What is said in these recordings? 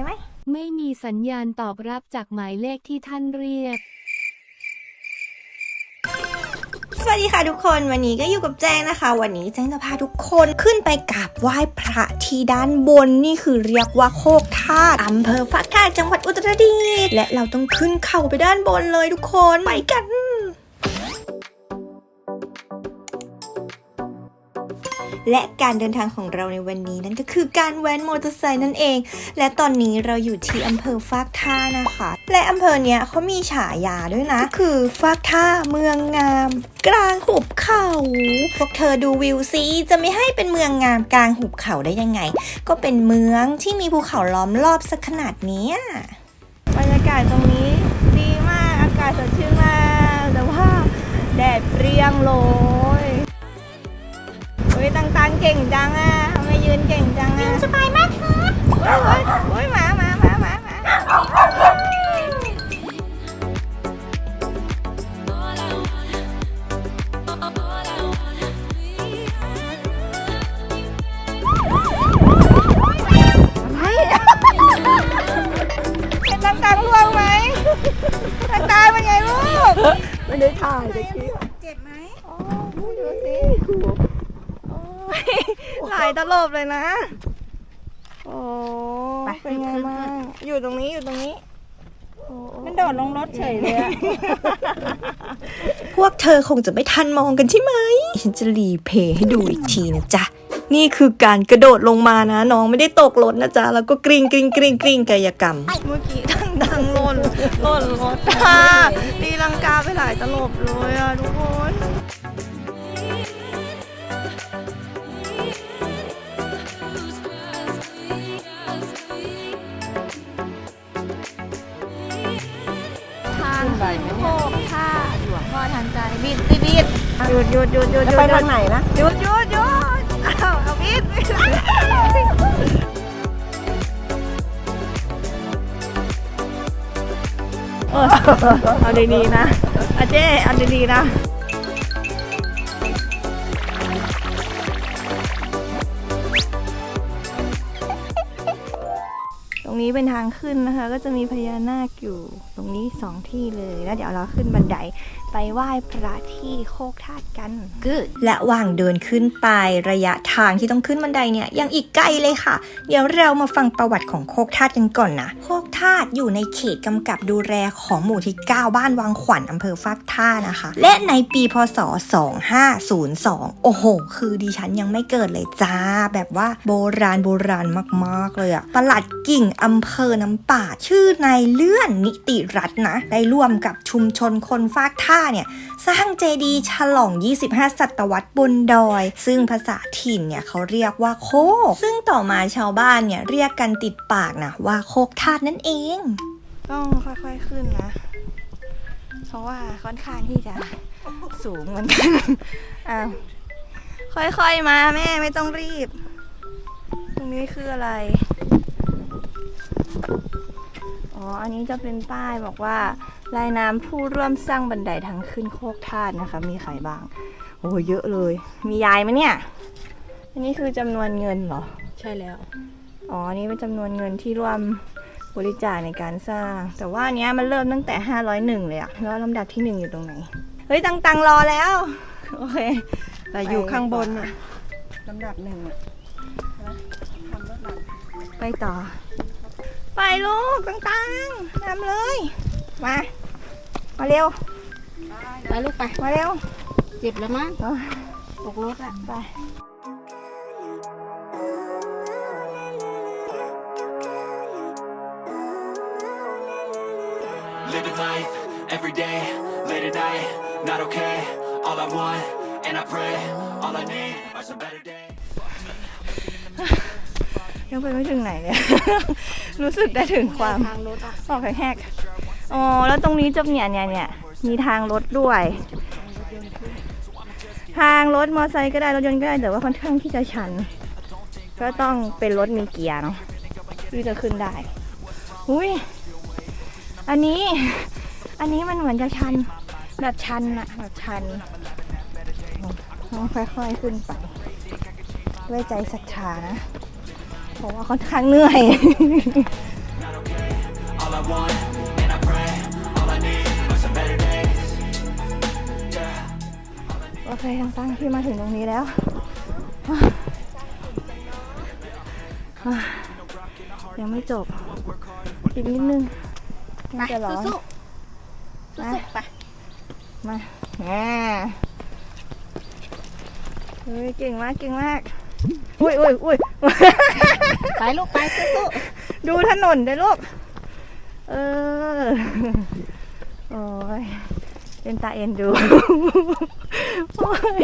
ช่ไหม ไม่มีสัญญาณตอบรับจากหมายเลขที่ท่านเรียก สวัสดีค่ะทุกคนวันนี้ก็อยู่กับแจ้งนะคะ วันนี้แจ้งจะพาทุกคนขึ้นไปกราบไหว้พระที่ด้านบนนี่คือเรียกว่าโคกธาตุอำเภอฟักธาตุจังหวัดอุตรดิตถ์และเราต้องขึ้นเขาไปด้านบนเลยทุกคนไปกัน และการเดินทางของเราในวันนี้นั่นก็คือการแว้นมอเตอร์ไซค์นั่นเอง และตอนนี้เราอยู่ที่อำเภอฟากท่านะคะ และอำเภอเนี้ยเขามีฉายาด้วยนะ ก็คือฟากท่าเมืองงาม กลางหุบเขาพวกเธอดูวิวซิจะไม่ให้เป็นเมืองงามกลางหุบเขาได้ยังไง ก็เป็นเมืองที่มีภูเขาล้อมรอบสักขนาดนี้บรรยากาศตรงนี้ดีมากอากาศสดชื่นมากแต่ว่าแดดเปรี้ยงโร ยเฮ้ยต่างๆเก่งจังอะทำไมยืนเก่งจังอะสบายมากครับโอ้ยโอ้ยหมาหมาหมาหมาหมา ลายตลบเลยนะ โอ้เป็นไงบ้างอยู่ตรงนี้อยู่ตรงนี้โอ้มันโดดลงรถเฉยเลยอะพวกเธอคงจะไม่ทันมองกันใช่ไหม ฉันจะรีเพย์ให้ดูอีกทีนะจ๊ะ นี่คือการกระโดดลงมานะ น้องไม่ได้ตกรถนะจ๊ะ แล้วก็กริ้งกริ้งกริ้งกริ้งกายกรรม เมื่อกี้ดังดังหล่นหล่นรถค่ะตีลังกาไปหลายตลบเลยอะทุกคน พ่อทันใจบิดสิบิดหยุดหยุดหยุดหยุดหยุดไปทางไหนนะหยุดหยุดหยุดเอาเอาบิดบิดเออเอาดีๆนะอาเจ้เอาดีๆนะตรงนี้เป็นทางขึ้นนะคะ ก็จะมีพญานาคอยู่ตรงนี้สองที่เลย แล้วเดี๋ยวเราขึ้นบันได ไปไหว้พระที่โคกธาตุกัน Good และว่างเดินขึ้นไประยะทางที่ต้องขึ้นบันไดเนี่ยยังอีกไกลเลยค่ะ เดี๋ยวเรามาฟังประวัติของโคกธาตุกันก่อนนะ โคกธาตุอยู่ในเขตกำกับดูแลของหมู่ที่ 9 บ้านวังขวัญอำเภอฟากท่านะคะ และในปีพศ 2502 โอ้โห คือดิฉันยังไม่เกิดเลยจ้า แบบว่าโบราณโบราณมากๆเลยอะประหลัดกิ่งอำเภอน้ำป่าชื่อนายเลื่อนนิติรัตน์นะ ได้ร่วมกับชุมชนคนฟากท่าเนี่ยสร้างเจดีย์ฉลอง 25 ศตวรรษบนดอย ซึ่งภาษาถิ่นเนี่ยเขาเรียกว่าโคก ซึ่งต่อมาชาวบ้านเนี่ยเรียกกันติดปากนะว่าโคกธาตุนั่นเอง ต้องค่อยๆขึ้นนะ เพราะว่าค่อนข้างที่จะสูงเหมือนกันอ้าวค่อยๆมาแม่ไม่ต้องรีบ ตรงนี้คืออะไร อ๋อ อันนี้จะเป็นป้ายบอกว่า รายนามผู้ร่วมสร้างบันไดทางขึ้นโคกธาตุนะคะ มีใครบ้าง โอ้เยอะเลย มียายไหมเนี่ย อันนี้คือจำนวนเงินเหรอ ใช่แล้ว อ๋ออันนี้เป็นจำนวนเงินที่ร่วมบริจาคในการสร้าง แต่ว่าอันเนี้ยมันเริ่มตั้งแต่ 501 เลยอะแล้วลำดับที่หนึ่งอยู่ตรงไหน เฮ้ย ตังตังรอแล้ว โอเค แต่อยู่ข้างบนอะลำดับหนึ่งอะนะทำรถหลังไปต่อ ไปลูกตังตังนำเลย มา มาเร็ว ไปลูกไป มาเร็ว เจ็บแล้วมั้งเอ้ยตกรถอะไป Living life every day, late at night, not okay. All I want, and I pray, all I need are some better days. ยังไปไม่ถึงไหนเลย รู้สึกได้ถึงความทางรถอะออกแหกๆ อ๋อ แล้วตรงนี้จะเนี่ยเนี่ยเนี่ยมีทางรถด้วย ทางรถมอเตอร์ไซค์ก็ได้รถยนต์ก็ได้แต่ว่าค่อนข้างที่จะชัน ก็ต้องเป็นรถมีเกียร์เนาะที่จะขึ้นได้ อุ้ย อันนี้ อันนี้มันเหมือนจะชัน แบบชันอะแบบชันต้องค่อยๆขึ้นไปด้วยใจศรัทธานะ เพราะว่าค่อนข้างเหนื่อย โอเคทางตั้งที่มาถึงตรงนี้แล้วยังไม่จบ อีกนิดนึงน่าจะร้อนสู้มาๆไปมาแหมเฮ้ยเก่งมากเก่งมาก อุ้ยอุ้ยอุ้ยไปลูกไปสู้ดูถนนด้วยลูก เออ โอ้ย เป็นตาเอ็นดู โอ้ย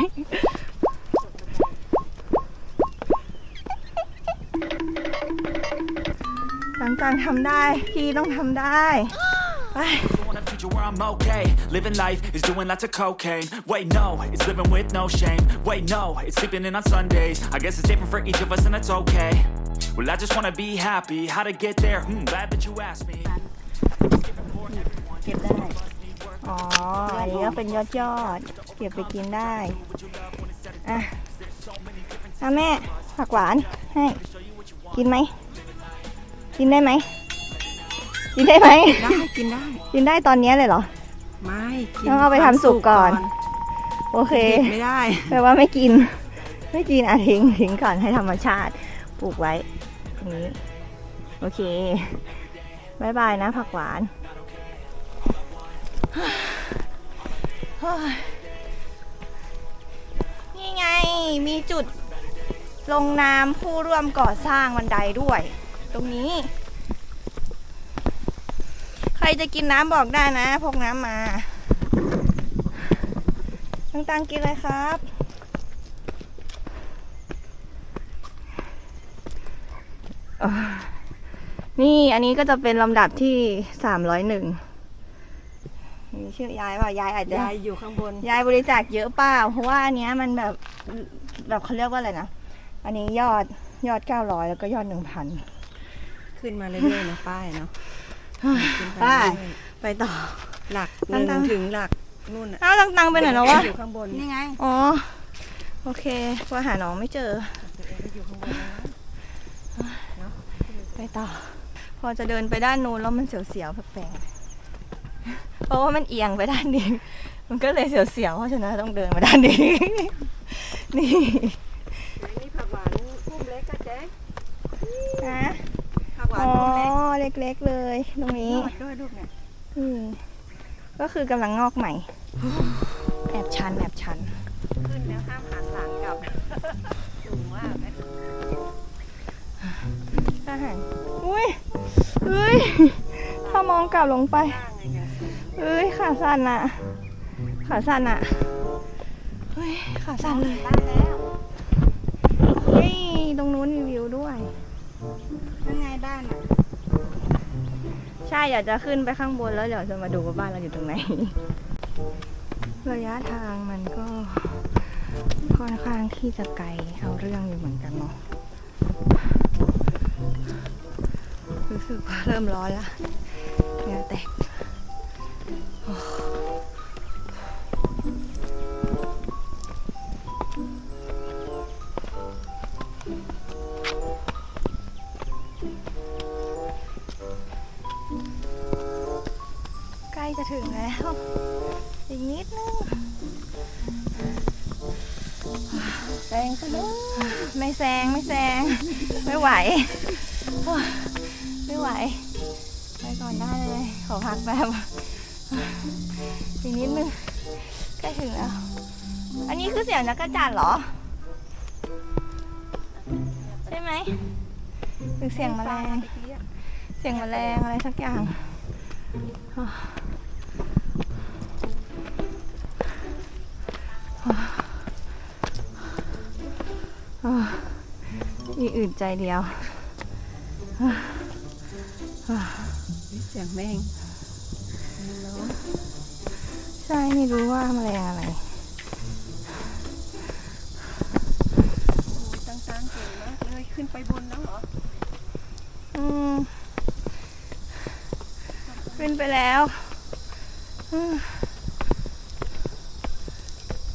ต่างๆทำได้ พี่ต้องทำได้ ไป So want a future where I'm okay. Living life is doing lots of cocaine. Wait, no, it's living with no shame. Wait, no, it's sleeping in on Sundays. I guess it's different for each of us, and that's okay. Well, I just wanna be happy. How to get there? Hmm, glad that you asked me. ๆเก็บได้อ๋อ อันนี้ก็เป็นยอดยอดๆเก็บไปกินได้ อะอะแม่ผักหวานให้ กินไหม กินได้ไหม กินได้ไหม ได้กินได้ กินได้ตอนนี้เลยเหรอ ไม่กินต้องเอาไปทำสุกก่อน โอเคดิบไม่ได้แปลว่าไม่กิน ไม่กินอะทิ้งทิ้งก่อนให้ธรรมชาติ ปลูกไว้ตรงนี้ โอเคบายบายนะผักหวานเฮ้ย นี่ไงมีจุดลงนามผู้ร่วมก่อสร้างบันไดด้วย ตรงนี้ ใครจะกินน้ำบอกได้นะพกน้ำมาตังตังกินอะไรครับ นี่อันนี้ก็จะเป็นลำดับที่สา มร้อยหนึ่งมีชื่อยายเปล่ายายอาจจะยายอยู่ข้างบน ยายบริจาคเยอะเปล่าเพราะว่าอันเนี้ยมันแบบแบบเขาเรียกว่าอะไรนะอันนี้ยอดยอดเก้าร้อยแล้วก็ยอดหนึ่งพันขึ้นมาเรื่อยๆนะป้ายเนาะขึ้นไปเรื่อยไปต่อๆหลักหนึ่งตั้งๆถึงหลักนู่นอะอ้าวตังตังไปไหนแล้ววะอยู่ข้างบนนี่ไงอ๋อโอเคว่าหาน้องไม่เจอ ตัวเองก็อยู่ข้างบนนะไปต่อ พอจะเดินไปด้านนู้นแล้วมันเสียวๆแปลกๆเพ ราะว่ามันเอียงไปด้านนี้ มันก็เลยเสียวๆเพราะฉะนั้นต้องเดินมาด้านนี้ นี่นี่ผักหวานพุ่มเล็กก็แจ๊คนะผักหวาอ๋นอพุ่มเล็กเล็กๆเลย ตรงนี้ยอดด้วยลูกเนี่ยอืมก็คือกำลังงอกใหม่ แอบชันแอบชัน ขึ้นแล้วห้ามหันหลังกลับสูงมากนะอาหารอุ้ยเฮ้ย ถ้ามองกลับลงไปข้างไงเนี่ย เอ้ยขาสั่นอะขาสั่นอะเฮ้ยขาสั่นเลยได้แล้วเฮ้ยตรงนู้นมีวิวด้วยยังไงบ้านอะใช่อยากจะขึ้นไปข้างบนแล้วเดี๋ยวจะมาดูว่าบ้านเราอยู่ตรงไหน ระยะทางมันก็ค่อนข้างที่จะไกลเอาเรื่องอยู่เหมือนกันเนาะรู้สึกว่าเริ่มร้อนละเหงื่อแตก ใกล้จะถึงแล้ว อีกนิดนึงแซงไปเลยไม่แซงไม่แซง ไม่ไหว ไม่ไหว ไปก่อนได้เลย ขอพักแป๊บ นิดนึงใกล้ถึงแล้ว อันนี้คือเสียงจักรจันทร์เหรอ ใช่ไหมหรือเสียงแมลง เสียงแมลงอะไรสักอย่างมีอื่นใจเดียวเสียงแมง ใช่ไม่รู้ว่าแมลงอะไรตั้งๆเก่งมากเลย ขึ้นไปบนแล้วเหรอ อืม ขึ้นไปแล้วอืม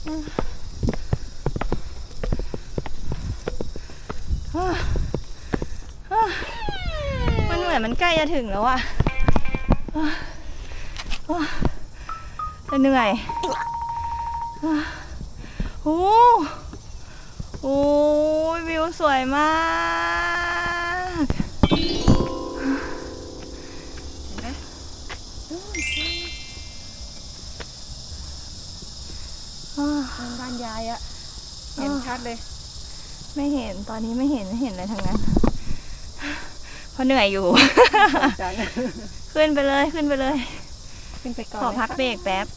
อืมอะอะมันเหมือนมันใกล้จะถึงแล้วอะ เหนื่อยโอ้โอ้ยวิวสวยมากอ้าวบ้านยายอะเห็นชัดเลย ไม่เห็นตอนนี้ไม่เห็นไม่เห็นอะไรทั้งนั้นเพราะเหนื่อยอยู่จังขึ้นไปเลยขึ้นไปเลย ขึ้นไปก่อนขอพักเบรกแป๊บ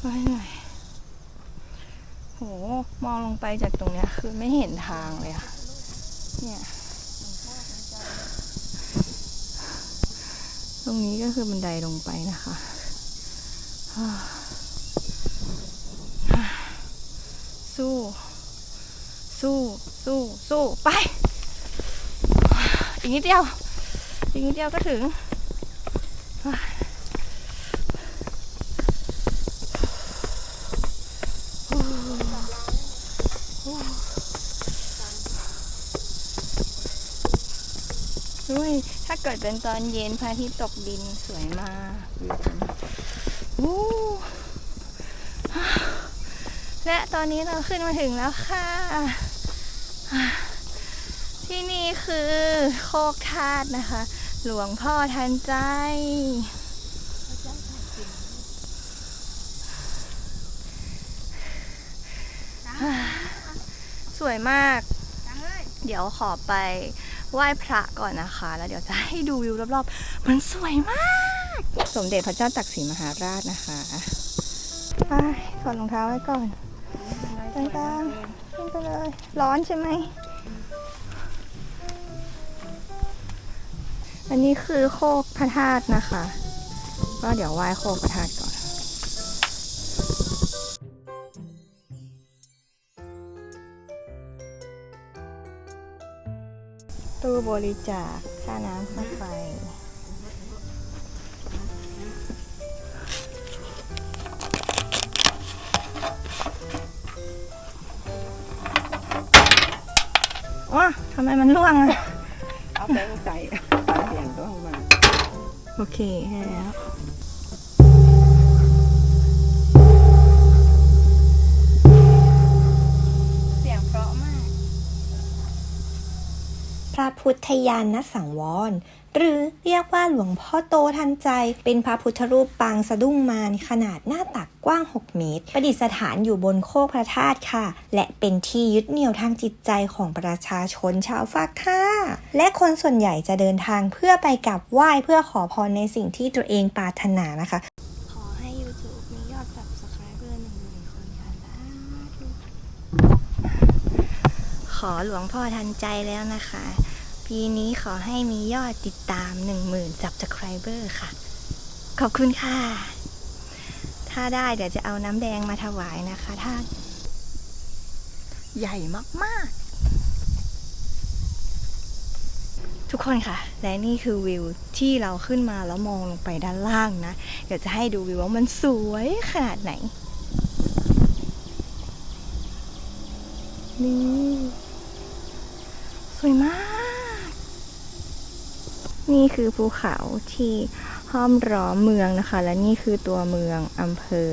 ไม่เหนื่อยโห มองลงไปจากตรงเนี้ย คือไม่เห็นทางเลยอะเนี่ยตรงนี้ก็คือบันไดลงไปนะคะฮ่าสู้ สู้สู้สู้ไป อีกนิดเดียว อีกนิดเดียวก็ถึงอุ้ยถ้าเกิดเป็นตอนเย็นพระอาทิตย์ตกดินสวยมากวิวตรงนี้อู้และตอนนี้เราขึ้นมาถึงแล้วค่ะ คือโคกธาตุนะคะ หลวงพ่อทันใจ สวยมาก เดี๋ยวขอไปไหว้พระก่อนนะคะ แล้วเดี๋ยวจะให้ดูวิวรอบๆ มันสวยมาก สมเด็จพระเจ้าตักสินมหาราชนะคะไปถอดรองเท้าไว้ก่อนต่างๆขึ้นไปเลย ร้อนใช่ไหม อันนี้คือโคกพระธาตุนะคะ ก็เดี๋ยวไหว้โคกพระธาตุก่อนตู้บริจาคค่าน้ำค่าไฟว้าทำไมมันร่วงอะเอาแป้งใส่ โอเคได้แล้ว ระพุทธยานสังวร หรือเรียกว่าหลวงพ่อโตทันใจ เป็นพระพุทธรูปปางสะดุ้งมารขนาดหน้าตักกว้าง 6 เมตร ประดิษฐานอยู่บนโคกพระธาตุค่ะ และเป็นที่ยึดเหนี่ยวทางจิตใจของประชาชนชาวฟากค่ะและคนส่วนใหญ่จะเดินทางเพื่อไปกราบไหว้เพื่อขอพรในสิ่งที่ตัวเองปรารถนานะคะ ขอให้ YouTube มียอด subscriber หนึ่งหมื่นคนค่ะสาธุขอหลวงพ่อทันใจแล้วนะคะปี นี้ขอให้มียอดติดตาม 1 0,000 subscriber ค่ะ ขอบคุณค่ะ ถ้าได้เดี๋ยวจะเอาน้ำแดงมาถวายนะคะท่านใหญ่มาก ๆ ทุกคนค่ะ และนี่คือวิวที่เราขึ้นมาแล้วมองลงไปด้านล่างนะ เดี๋ยวจะให้ดูวิวว่ามันสวยขนาดไหน นี่ สวยมาก นี่คือภูเขาที่ห้อมล้อมเมืองนะคะ และนี่คือตัวเมืองอำเภอ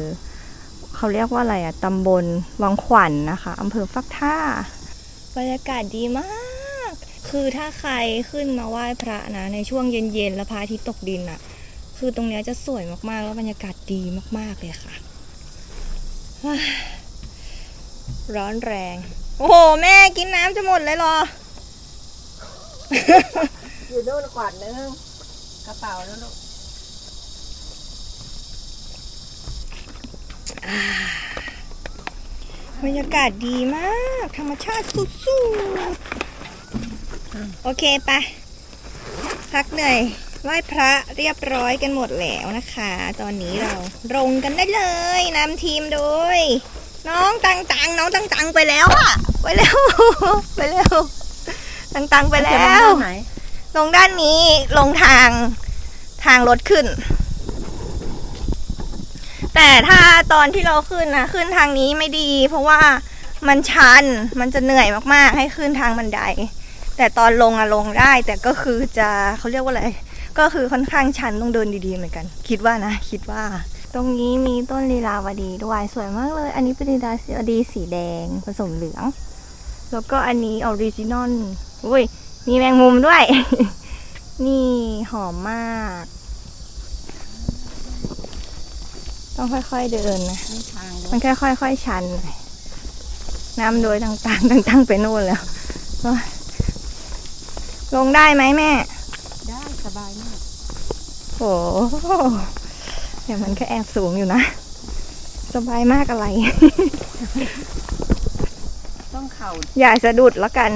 เขาเรียกว่าอะไรอะตำบลวังขวัญนนะคะอำเภอฟักท่าบรรยากาศดีมาก คือถ้าใครขึ้นมาไหว้พระนะ ในช่วงเย็นๆ แล้วพระอาทิตย์ตกดินอะคือตรงเนี้ยจะสวยมากๆ แล้วบรรยากาศดีมากๆเลยค่ะ ร้อนแรง โอ้โห แม่กินน้ำจะหมดเลยเหรอ อยู่โน่นขวาดนึงกระเป๋าแล้วลูกบรรยากาศดีมาก ธรรมชาติสุดๆ โอเคไปะพักเหนื่อยไหว้พระเรียบร้อยกันหมดแล้วนะคะ ตอนนี้เราลงกันได้เลยนำทีมโดย น้องตังตังน้องตังตังไปแล้วอะไปแล้ว ไปแล้ว ตังตังไปแล้จะลงวด้านไหน ลงด้านนี้ลงทางทางรถขึ้น แต่ถ้าตอนที่เราขึ้นนะขึ้นทางนี้ไม่ดี เพราะว่ามันชันมันจะเหนื่อยมากๆ ให้ขึ้นทางบันได แต่ตอนลงอะลงได้ แต่ก็คือจะเขาเรียกว่าอะไรก็คือค่อนข้างชันต้องเดินดีๆเหมือนกัน คิดว่านะ คิดว่า ตรงนี้มีต้นลีลาวดีด้วยสวยมากเลย อันนี้เป็นลีลาวดีสีแดงผสมเหลือง แล้วก็อันนี้ออริจินอลอุ้ย มีแมงมุมด้วย นี่หอมมาก ต้องค่อยๆเดินนะไม่ทางเลยมันแค่ค่อยๆชันหน่อยน้ำโดยต่างๆต่างๆไปโน่นแล้วโอ๊ยลงได้ไหมแม่ ได้สบายมากโอ้โหเดี๋ยวมันก็แอบสูงอยู่นะ สบายมากอะไร ต้องเข่า อย่าสะดุดแล้วกัน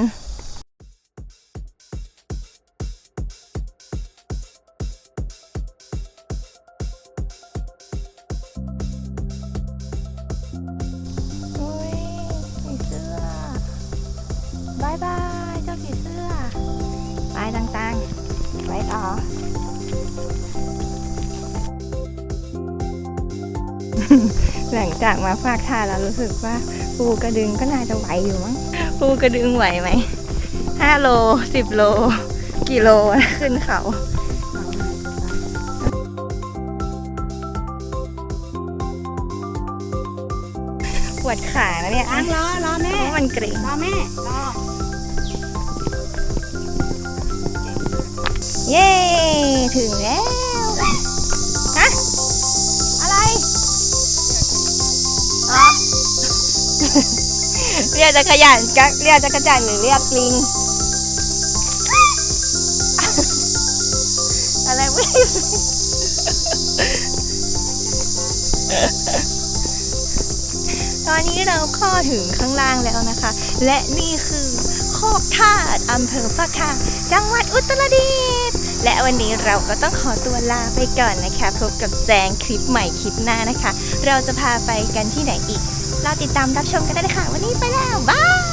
หลังจากมาฟากท่าแล้วรู้สึกว่าปูกระดึงก็น่าจะไหวอยู่มั้งปูกระดึงไหวไหมห้าโลสิบโล กี่โลนะขึ้นเขาปวดขานะเนี่ยตั้งรอรอแม่เพราะมันเกร็งรอแม่รอเย้ ถึงแล้ว เรียกจักรยานจักเรียกจักรจันหรือเรียกลิง อะไรไม่ตอนนี้เราก็ถึงข้างล่างแล้วนะคะ และนี่คือโคกธาตุอำเภอพะคาจังหวัดอุตรดิตถ์และวันนี้เราก็ต้องขอตัวลาไปก่อนนะคะ พบกับแจงคลิปใหม่คลิปหน้านะคะ เราจะพาไปกันที่ไหนอีก เราติดตามรับชมกันได้เลยค่ะ วันนี้ไปแล้ว บาย